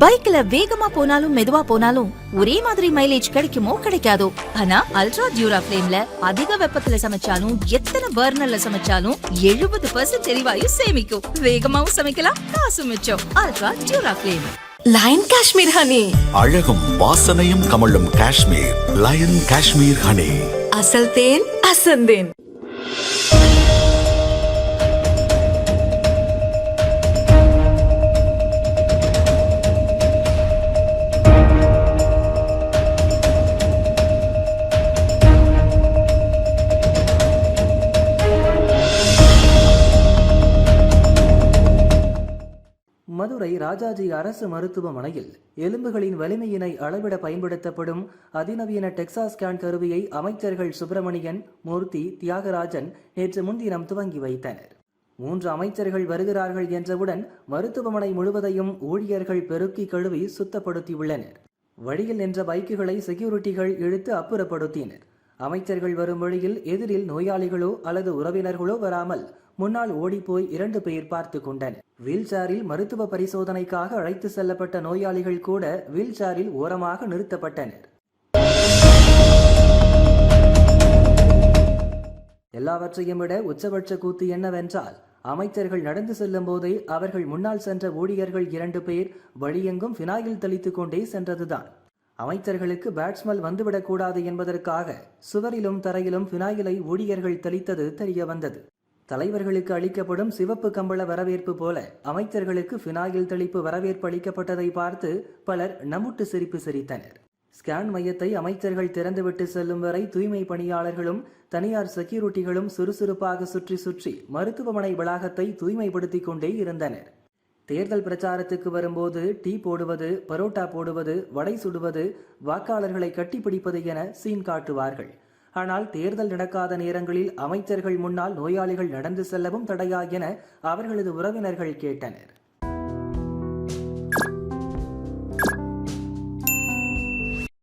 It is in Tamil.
பைக்ல வேகமா போனாலும் மெதுவா போனாலும் ஒரே மாதிரி மைலேஜ் கிடைக்குமோ கிடைக்காதோ? ஆனா அல்ட்ரா டியூரா ஃபிளேம்ல அதிக வெப்பத்துல சமைச்சாலும் எத்தனை பர்னர்ல சமைச்சாலும் எழுபது பர்சன்ட் எரிவாயு சேமிக்கும். வேகமாவும் சமைக்கலாம் காசு மிச்சம். Ultra Dura flame lion Kashmir honey அழகும் வாசனையும் கமழும் காஷ்மீர். லயன் காஷ்மீர் ஹனி அசல் தேன் அசந்தேன். மதுரை ராஜாஜி அரசு மருத்துவமனையில் எலும்புகளின் வலிமையினை அளவிட பயன்படுத்தப்படும் அதிநவீன டெக்ஸா ஸ்கேன் கருவியை அமைச்சர்கள் சுப்பிரமணியன் மூர்த்தி தியாகராஜன் நேற்று முன்தினம் துவங்கி வைத்தனர். மூன்று அமைச்சர்கள் வருகிறார்கள் என்றவுடன் மருத்துவமனை முழுவதையும் ஊழியர்கள் பெருக்கி கழுவி சுத்தப்படுத்தியுள்ளனர். வழியில் நின்ற பைக்குகளை செக்யூரிட்டிகள் இழுத்து அப்புறப்படுத்தினர். அமைச்சர்கள் வரும் வழியில் எதிரில் நோயாளிகளோ அல்லது உறவினர்களோ வராமல் முன்னால் ஓடிப்போய் இரண்டு பேர் பார்த்து கொண்டனர். வீல் சேரில் மருத்துவ பரிசோதனைக்காக அழைத்து செல்லப்பட்ட நோயாளிகள் கூட வீல் சேரில் ஓரமாக நிறுத்தப்பட்டனர். எல்லாவற்றையும் விட உச்சபட்ச கூத்து என்னவென்றால் அமைச்சர்கள் நடந்து செல்லும் போதே அவர்கள் முன்னால் சென்ற ஊழியர்கள் இரண்டு பேர் வழியெங்கும் ஃபினாயில் தெளித்துக் கொண்டே சென்றதுதான். அமைச்சர்களுக்கு பேட்ஸ்மல் வந்துவிடக்கூடாது என்பதற்காக சுவரிலும் தரையிலும் ஃபினாயிலை ஊழியர்கள் தெளித்தது தெரிய வந்தது தலைவர்களுக்கு அளிக்கப்படும் சிவப்பு கம்பள வரவேற்பு போல அமைச்சர்களுக்கு ஃபினாயில் தெளிப்பு வரவேற்பு அளிக்கப்பட்டதை பார்த்து பலர் நமுட்டு சிரிப்பு சிரித்தனர். ஸ்கேன் மையத்தை அமைச்சர்கள் திறந்துவிட்டு செல்லும் வரை தூய்மை பணியாளர்களும் தனியார் செக்யூரிட்டிகளும் சுறுசுறுப்பாக சுற்றி சுற்றி மருத்துவமனை வளாகத்தை தூய்மைப்படுத்திக் கொண்டே இருந்தனர். தேர்தல் பிரச்சாரத்துக்கு வரும்போது டீ போடுவது பரோட்டா போடுவது வடை சுடுவது வாக்காளர்களை கட்டிப்பிடிப்பது என சீன் காட்டுவார்கள். ஆனால் தேர்தல் நடக்காத நேரங்களில் அமைச்சர்கள் முன்னால் நோயாளிகள் நடந்து செல்லவும் தடையா என அவர்களது உறவினர்கள் கேட்டனர்.